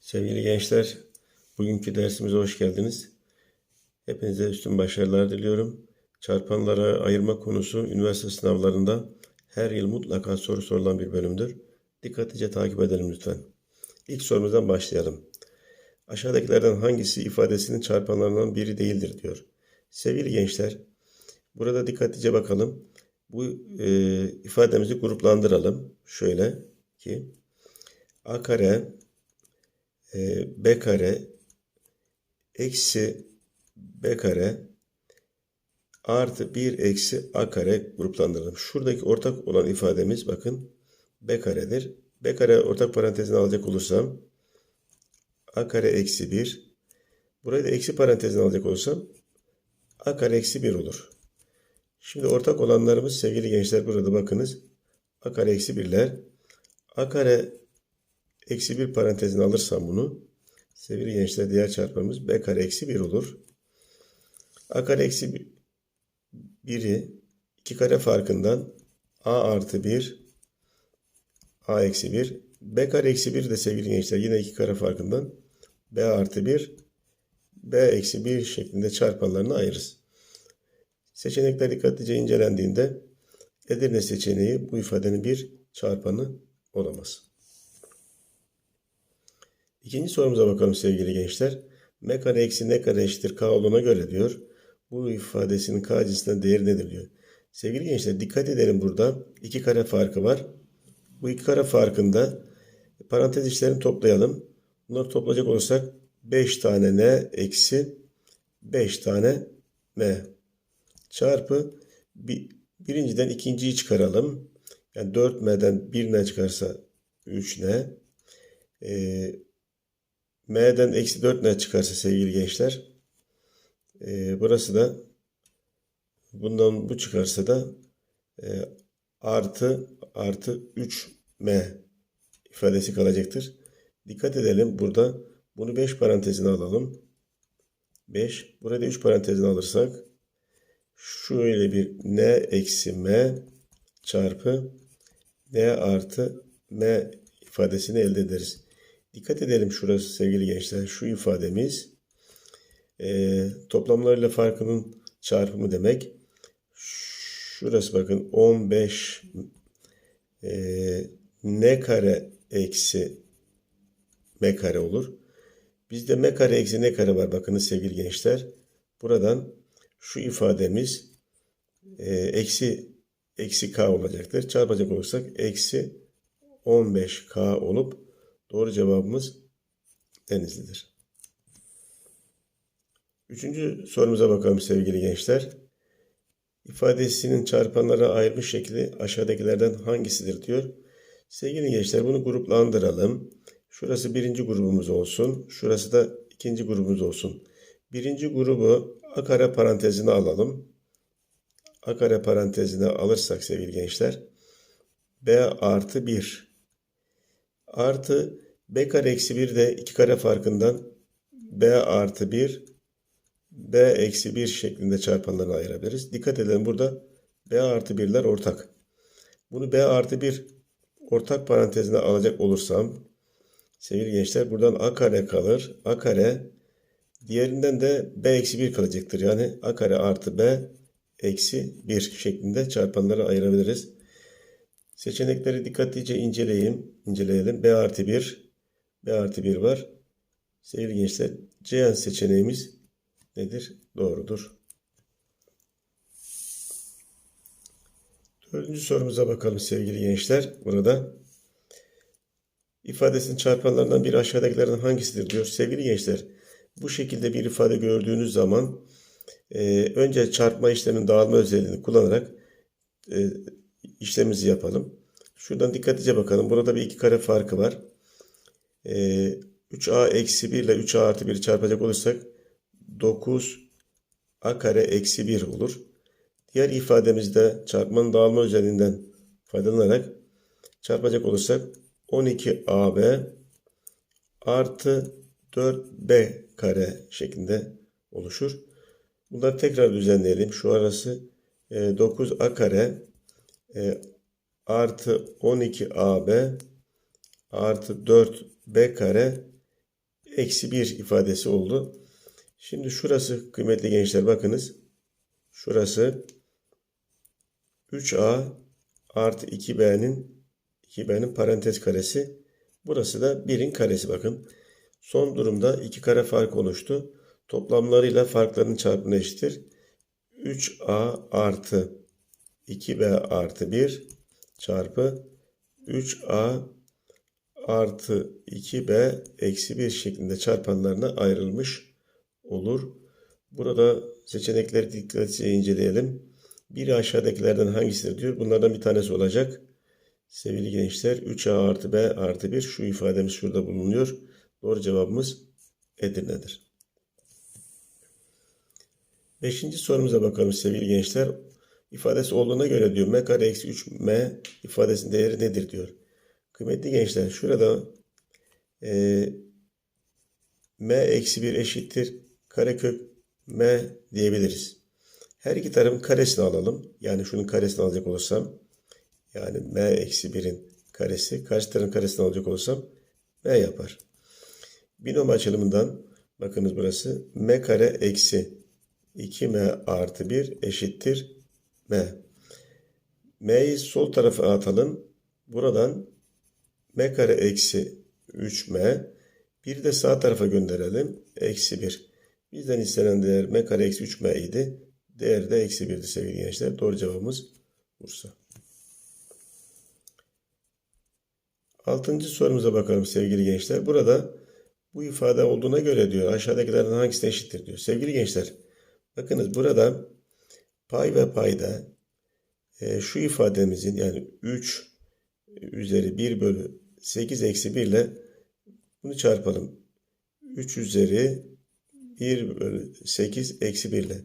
Sevgili gençler, bugünkü dersimize hoş geldiniz. Hepinize üstün başarılar diliyorum. Çarpanlara ayırma konusu üniversite sınavlarında her yıl mutlaka soru sorulan bir bölümdür. Dikkatlice takip edelim lütfen. İlk sorumuzdan başlayalım. Aşağıdakilerden hangisi ifadesinin çarpanlarından biri değildir diyor. Sevgili gençler, burada dikkatlice bakalım. Bu e, ifademizi gruplandıralım. Şöyle ki a kare e, b kare eksi b kare artı 1 eksi a kare gruplandıralım. Şuradaki ortak olan ifademiz bakın b karedir. b kare ortak parantezine alacak olursam a kare eksi 1 burayı da eksi parantezine alacak olursam a kare eksi 1 olur. Şimdi ortak olanlarımız sevgili gençler burada bakınız. a kare eksi 1'ler. a kare eksi 1 parantezine alırsam bunu sevgili gençler diğer çarpımımız b kare eksi 1 olur. a kare eksi 1'i 2 kare farkından a artı 1 a eksi 1 b kare eksi 1 de sevgili gençler yine 2 kare farkından b artı 1 b eksi 1 şeklinde çarpanlarını ayırırız. Seçenekler dikkatlice incelendiğinde Edirne seçeneği bu ifadenin bir çarpanı olamaz. İkinci sorumuza bakalım sevgili gençler. M kare eksi n kare eşittir k olduğuna göre diyor. Bu ifadesinin k cinsinden değeri nedir diyor. Sevgili gençler dikkat edelim burada. iki kare farkı var. Bu iki kare farkında parantez içlerini toplayalım. Bunları toplayacak olursak 5 tane n eksi 5 tane m çarpı bir, birinciden ikinciyi çıkaralım. Yani 4m'den 1 n çıkarsa 3 n. Ee, m'den eksi 4 n çıkarsa sevgili gençler. E, burası da bundan bu çıkarsa da e, artı artı 3m ifadesi kalacaktır. Dikkat edelim burada bunu 5 parantezine alalım. 5. Burada 3 parantezine alırsak şöyle bir n eksi m çarpı n artı m ifadesini elde ederiz. Dikkat edelim şurası sevgili gençler. Şu ifademiz e, toplamlarıyla farkının çarpımı demek. Şurası bakın 15 e, n kare eksi m kare olur. Bizde m kare eksi n kare var bakınız sevgili gençler. Buradan şu ifademiz e, eksi eksi k olacaktır. Çarpacak olursak eksi 15k olup doğru cevabımız Denizli'dir. Üçüncü sorumuza bakalım sevgili gençler. İfadesinin çarpanlara ayrılmış şekli aşağıdakilerden hangisidir diyor. Sevgili gençler bunu gruplandıralım. Şurası birinci grubumuz olsun. Şurası da ikinci grubumuz olsun. Birinci grubu a kare parantezine alalım. A kare parantezine alırsak sevgili gençler. B artı 1 artı B kare eksi 1 de 2 kare farkından B artı 1 B eksi 1 şeklinde çarpanlarını ayırabiliriz. Dikkat edelim burada B artı 1'ler ortak. Bunu B artı 1 ortak parantezine alacak olursam sevgili gençler buradan A kare kalır. A kare diğerinden de B eksi 1 kalacaktır. Yani A kare artı B eksi 1 şeklinde çarpanları ayırabiliriz. Seçenekleri dikkatlice inceleyin, inceleyelim. B artı 1, B artı 1 var. Sevgili gençler, Ceyhan seçeneğimiz nedir? Doğrudur. Dördüncü sorumuza bakalım sevgili gençler. Burada ifadesinin çarpanlarından biri aşağıdakilerden hangisidir diyor. Sevgili gençler, bu şekilde bir ifade gördüğünüz zaman e, önce çarpma işleminin dağılma özelliğini kullanarak e, işlemimizi yapalım. Şuradan dikkatlice bakalım. Burada bir iki kare farkı var. Ee, 3a eksi 1 ile 3a artı 1 çarpacak olursak 9 a kare eksi 1 olur. Diğer ifademizde çarpmanın dağılma özelliğinden faydalanarak çarpacak olursak 12ab artı 4b kare şeklinde oluşur. Bunları tekrar düzenleyelim. Şu arası 9a kare e, artı 12ab artı 4b kare eksi 1 ifadesi oldu. Şimdi şurası kıymetli gençler bakınız. Şurası 3a artı 2b'nin 2b'nin parantez karesi. Burası da 1'in karesi bakın. Son durumda iki kare fark oluştu. Toplamlarıyla farklarının çarpımına eşittir. 3a artı 2b artı 1 çarpı 3a artı 2b eksi 1 şeklinde çarpanlarına ayrılmış olur. Burada seçenekleri dikkatlice inceleyelim. Biri aşağıdakilerden hangisidir diyor. Bunlardan bir tanesi olacak. Sevgili gençler 3a artı b artı 1 şu ifademiz şurada bulunuyor. Doğru cevabımız Edirne'dir. Beşinci sorumuza bakalım sevgili gençler. İfadesi olduğuna göre diyor m kare eksi 3m ifadesinin değeri nedir diyor. Kıymetli gençler şurada e, m eksi 1 eşittir karekök m diyebiliriz. Her iki tarafın karesini alalım. Yani şunun karesini alacak olursam yani m eksi 1'in karesi karşı tarafın karesini alacak olursam m yapar. Binom açılımından bakınız burası m kare eksi 2m artı 1 eşittir m. m'yi sol tarafa atalım. Buradan m kare eksi 3m. Bir de sağ tarafa gönderelim. Eksi 1. Bizden istenen değer m kare eksi 3m idi. Değer de eksi 1'di sevgili gençler. Doğru cevabımız Bursa. Altıncı sorumuza bakalım sevgili gençler. Burada bu ifade olduğuna göre diyor aşağıdakilerden hangisine eşittir diyor. Sevgili gençler bakınız burada pay ve payda e, şu ifademizin yani 3 üzeri 1 bölü 8 eksi 1 ile bunu çarpalım. 3 üzeri 1 bölü 8 eksi 1 ile.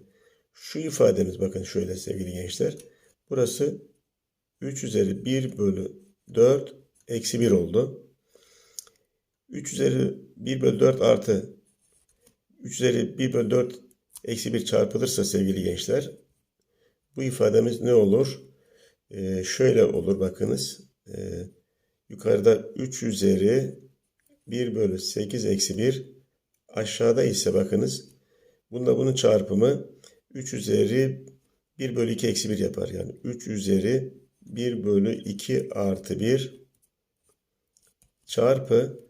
Şu ifademiz bakın şöyle sevgili gençler. Burası 3 üzeri 1 bölü 4 eksi 1 oldu. 3 üzeri 1 bölü 4 artı 3 üzeri 1 bölü 4 eksi 1 çarpılırsa sevgili gençler bu ifademiz ne olur? Ee, şöyle olur bakınız. Ee, yukarıda 3 üzeri 1 bölü 8 eksi 1 aşağıda ise bakınız bunda bunun çarpımı 3 üzeri 1 bölü 2 eksi 1 yapar. Yani 3 üzeri 1 bölü 2 artı 1 çarpı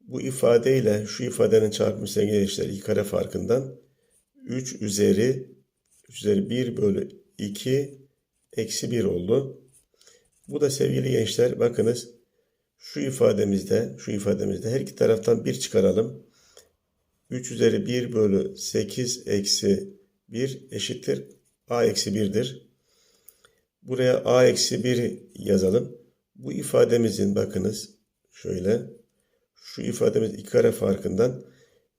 bu ifadeyle şu ifadenin çarpımı sevgili gençler iki kare farkından 3 üzeri 3 üzeri 1 bölü 2 eksi 1 oldu. Bu da sevgili gençler bakınız şu ifademizde şu ifademizde her iki taraftan 1 çıkaralım. 3 üzeri 1 bölü 8 eksi 1 eşittir a eksi 1'dir. Buraya a eksi 1 yazalım. Bu ifademizin bakınız şöyle şu ifademiz iki kare farkından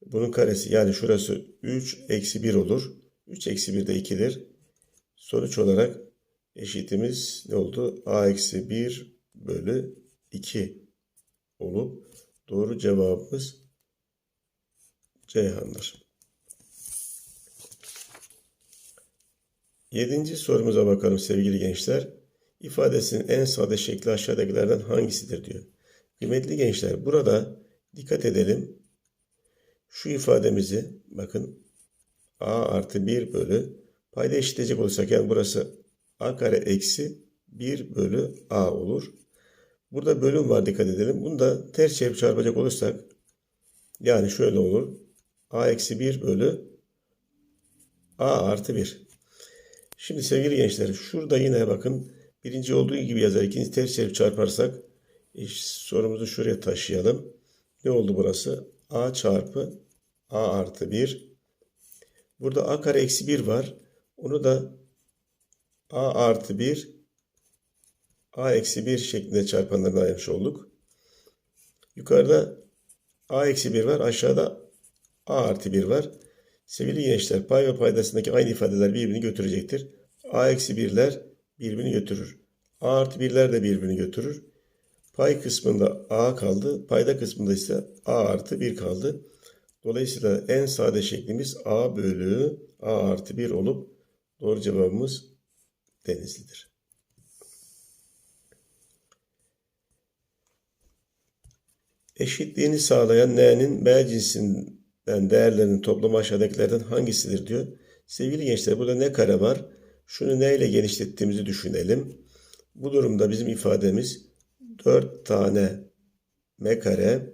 bunun karesi yani şurası 3 eksi 1 olur. 3 eksi 1 de 2'dir. Sonuç olarak eşitimiz ne oldu? a eksi 1 bölü 2 olup doğru cevabımız Ceyhan'dır. Yedinci sorumuza bakalım sevgili gençler. İfadesinin en sade şekli aşağıdakilerden hangisidir diyor. Kıymetli gençler burada dikkat edelim. Şu ifademizi bakın a artı 1 bölü payda eşitleyecek olursak yani burası a kare eksi 1 bölü a olur. Burada bölüm var dikkat edelim. Bunu da ters çevirip çarpacak olursak yani şöyle olur. a eksi 1 bölü a artı 1. Şimdi sevgili gençler şurada yine bakın birinci olduğu gibi yazar. ikinci ters çevirip çarparsak İş, sorumuzu şuraya taşıyalım. Ne oldu burası? A çarpı A artı 1. Burada A kare eksi 1 var. Onu da A artı 1 A eksi 1 şeklinde çarpanlarına ayırmış olduk. Yukarıda A eksi 1 var. Aşağıda A artı 1 var. Sevgili gençler pay ve paydasındaki aynı ifadeler birbirini götürecektir. A eksi 1'ler birbirini götürür. A artı 1'ler de birbirini götürür. Pay kısmında a kaldı. Payda kısmında ise a artı 1 kaldı. Dolayısıyla en sade şeklimiz a bölü a artı 1 olup doğru cevabımız Denizli'dir. Eşitliğini sağlayan n'nin b cinsinden değerlerinin toplamı aşağıdakilerden hangisidir diyor. Sevgili gençler burada ne kare var? Şunu n ile genişlettiğimizi düşünelim. Bu durumda bizim ifademiz 4 tane m kare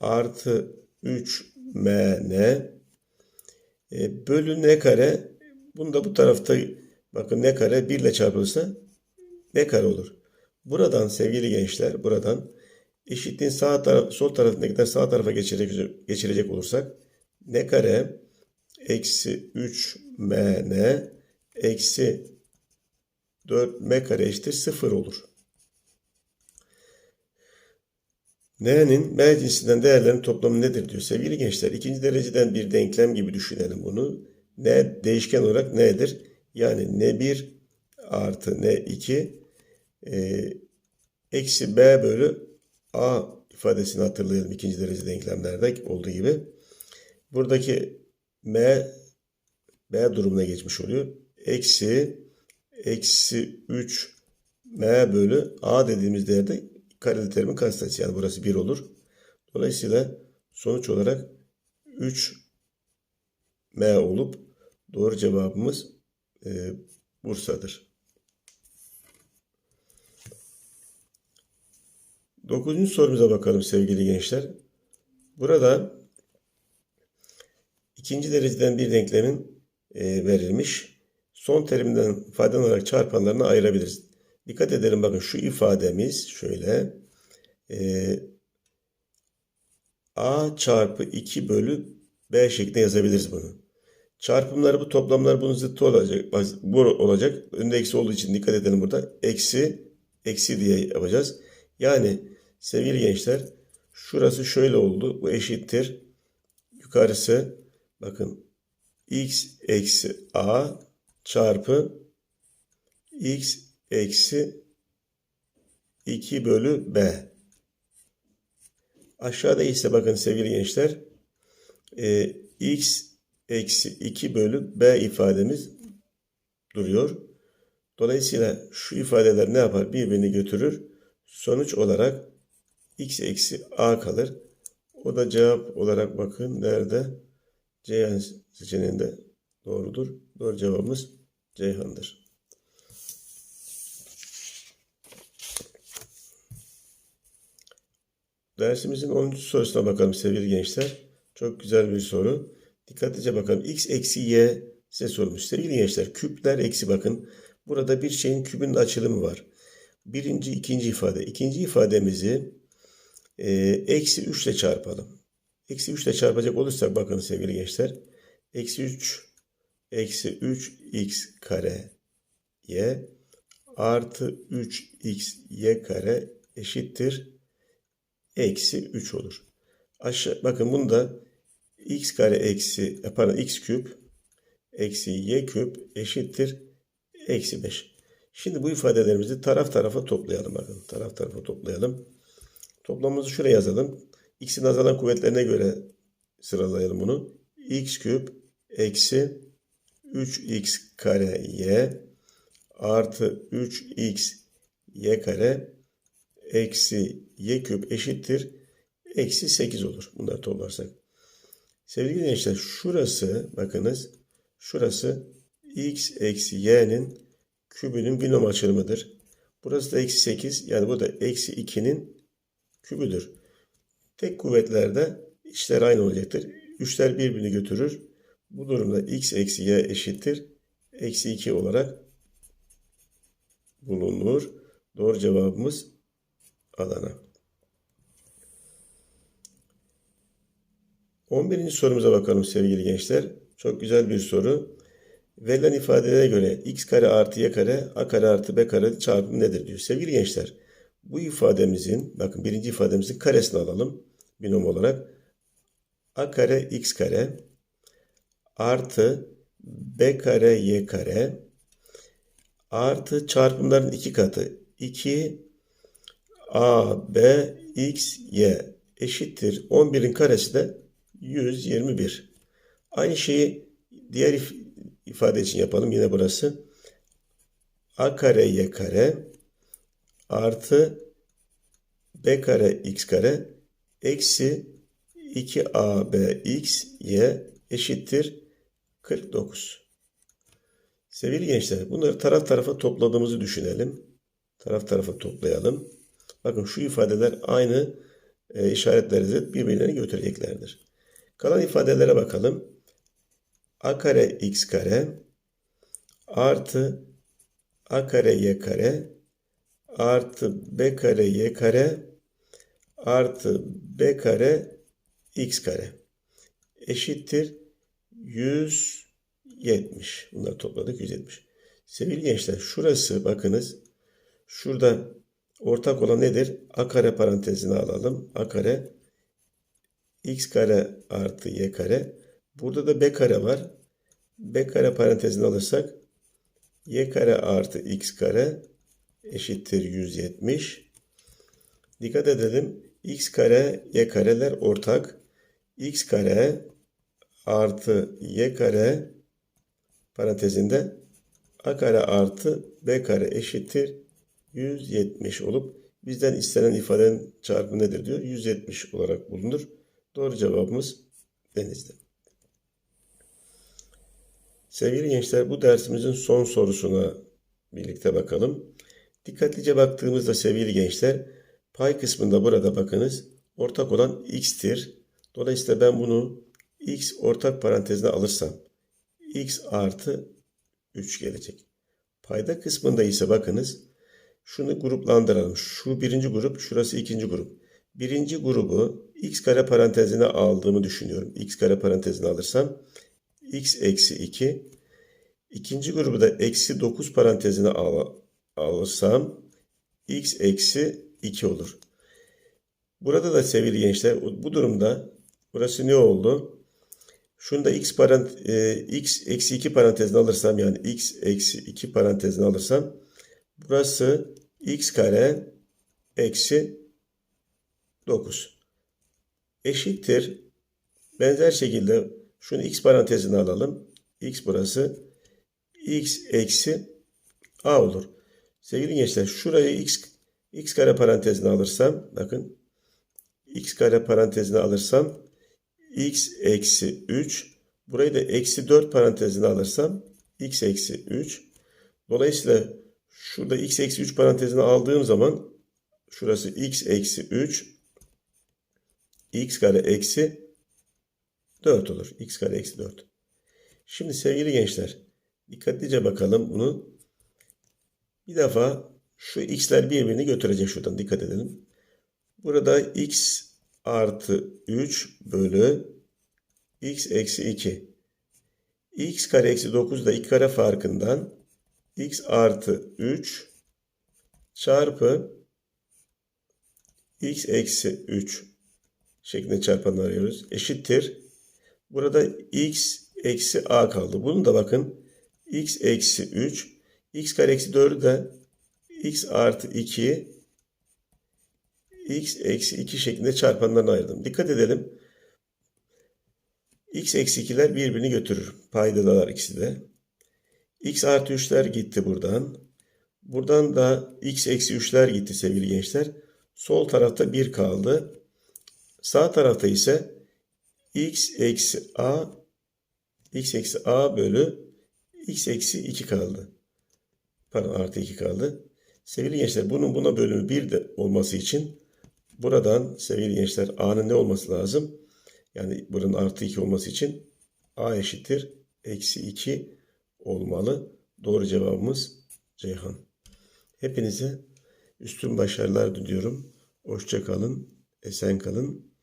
artı 3 mn e, bölü n kare. Bunu da bu tarafta bakın n kare 1 ile çarpılırsa n kare olur. Buradan sevgili gençler buradan eşitliğin sağ taraf, sol tarafındakinden sağ tarafa geçirecek, geçirecek olursak n kare eksi 3 mn eksi 4 m kare eşittir 0 olur. N'nin M cinsinden değerlerin toplamı nedir diyor. Sevgili gençler ikinci dereceden bir denklem gibi düşünelim bunu. N değişken olarak N'dir. Yani N1 artı N2 e, eksi B bölü A ifadesini hatırlayalım ikinci derece denklemlerde olduğu gibi. Buradaki M B durumuna geçmiş oluyor. Eksi eksi 3 M bölü A dediğimiz değerde kareli terimin katsayısı yani burası 1 olur. Dolayısıyla sonuç olarak 3 M olup doğru cevabımız e, Bursa'dır. Dokuzuncu sorumuza bakalım sevgili gençler. Burada ikinci dereceden bir denklemin e, verilmiş. Son teriminden faydalanarak çarpanlarını ayırabiliriz. Dikkat edelim bakın şu ifademiz şöyle. E, A çarpı 2 bölü B şeklinde yazabiliriz bunu. Çarpımları bu toplamlar bunun zıttı olacak. Bu olacak. Önde eksi olduğu için dikkat edelim burada. Eksi, eksi diye yapacağız. Yani sevgili gençler şurası şöyle oldu. Bu eşittir. Yukarısı bakın x eksi a çarpı x eksi 2 bölü b. Aşağıda ise bakın sevgili gençler e, x eksi 2 bölü b ifademiz duruyor. Dolayısıyla şu ifadeler ne yapar? Birbirini götürür. Sonuç olarak x eksi a kalır. O da cevap olarak bakın nerede? Ceyhan seçeneğinde doğrudur. Doğru cevabımız Ceyhan'dır. Dersimizin 10. sorusuna bakalım sevgili gençler. Çok güzel bir soru. Dikkatlice bakalım. X eksi y size sormuş. Sevgili gençler küpler eksi bakın. Burada bir şeyin kübünün açılımı var. Birinci, ikinci ifade. İkinci ifademizi e, eksi 3 ile çarpalım. Eksi 3 ile çarpacak olursak bakın sevgili gençler. Eksi 3 eksi 3 x kare y artı 3 x y kare eşittir eksi 3 olur. Aşağı, bakın bunda x kare eksi e, pardon x küp eksi y küp eşittir eksi 5. Şimdi bu ifadelerimizi taraf tarafa toplayalım. Bakın taraf tarafa toplayalım. Toplamımızı şuraya yazalım. X'in azalan kuvvetlerine göre sıralayalım bunu. x küp eksi 3x kare y artı 3x y kare eksi y küp eşittir eksi 8 olur. Bunları toplarsak. Sevgili gençler şurası bakınız şurası x eksi y'nin kübünün binom açılımıdır. Burası da eksi 8 yani bu da eksi 2'nin kübüdür. Tek kuvvetlerde işler aynı olacaktır. Üçler birbirini götürür. Bu durumda x eksi y eşittir. Eksi 2 olarak bulunur. Doğru cevabımız Adana. 11. sorumuza bakalım sevgili gençler. Çok güzel bir soru. Verilen ifadelere göre x kare artı y kare a kare artı b kare çarpımı nedir diyor. Sevgili gençler bu ifademizin bakın birinci ifademizin karesini alalım binom olarak. a kare x kare artı b kare y kare artı çarpımların iki katı 2 a b x y eşittir 11'in karesi de 121. Aynı şeyi diğer ifade için yapalım. Yine burası. A kare y kare artı b kare x kare eksi 2abx y eşittir 49. Sevgili gençler bunları taraf tarafa topladığımızı düşünelim. Taraf tarafa toplayalım. Bakın şu ifadeler aynı e, işaretleri birbirlerine götüreceklerdir. Kalan ifadelere bakalım. a kare x kare artı a kare y kare artı b kare y kare artı b kare x kare eşittir 170. Bunları topladık 170. Sevgili gençler şurası bakınız. Şurada ortak olan nedir? A kare parantezine alalım. A kare x kare artı y kare. Burada da b kare var. b kare parantezine alırsak y kare artı x kare eşittir 170. Dikkat edelim. x kare y kareler ortak. x kare artı y kare parantezinde a kare artı b kare eşittir 170 olup bizden istenen ifadenin çarpımı nedir diyor. 170 olarak bulunur. Doğru cevabımız denizde. Sevgili gençler bu dersimizin son sorusuna birlikte bakalım. Dikkatlice baktığımızda sevgili gençler pay kısmında burada bakınız ortak olan x'tir. Dolayısıyla ben bunu x ortak parantezine alırsam x artı 3 gelecek. Payda kısmında ise bakınız şunu gruplandıralım. Şu birinci grup, şurası ikinci grup. Birinci grubu x kare parantezine aldığımı düşünüyorum. x kare parantezine alırsam x eksi 2. İkinci grubu da eksi 9 parantezine al alırsam x eksi 2 olur. Burada da sevgili gençler bu durumda burası ne oldu? Şunu da x, parant e, x eksi 2 parantezine alırsam yani x eksi 2 parantezine alırsam burası x kare eksi 9 eşittir. Benzer şekilde şunu x parantezine alalım. x burası x eksi a olur. Sevgili gençler şurayı x x kare parantezine alırsam bakın x kare parantezine alırsam x eksi 3 burayı da eksi 4 parantezine alırsam x eksi 3 dolayısıyla şurada x eksi 3 parantezine aldığım zaman şurası x eksi 3 x kare eksi 4 olur. x kare eksi 4. Şimdi sevgili gençler dikkatlice bakalım bunu. Bir defa şu x'ler birbirini götürecek şuradan dikkat edelim. Burada x artı 3 bölü x eksi 2. x kare eksi 9 da 2 kare farkından x artı 3 çarpı x eksi 3 şeklinde çarpanlar arıyoruz. Eşittir. Burada x eksi a kaldı. Bunu da bakın x eksi 3 x kare eksi 4'ü de x artı 2 x eksi 2 şeklinde çarpanlarına ayırdım. Dikkat edelim. x eksi 2'ler birbirini götürür. Paydadalar ikisi de. x artı 3'ler gitti buradan. Buradan da x eksi 3'ler gitti sevgili gençler. Sol tarafta 1 kaldı. Sağ tarafta ise x eksi a x eksi a bölü x eksi 2 kaldı. Pardon artı 2 kaldı. Sevgili gençler bunun buna bölümü 1 de olması için buradan sevgili gençler a'nın ne olması lazım? Yani buranın artı 2 olması için a eşittir eksi 2 olmalı. Doğru cevabımız Ceyhan. Hepinize üstün başarılar diliyorum. Hoşça kalın, esen kalın.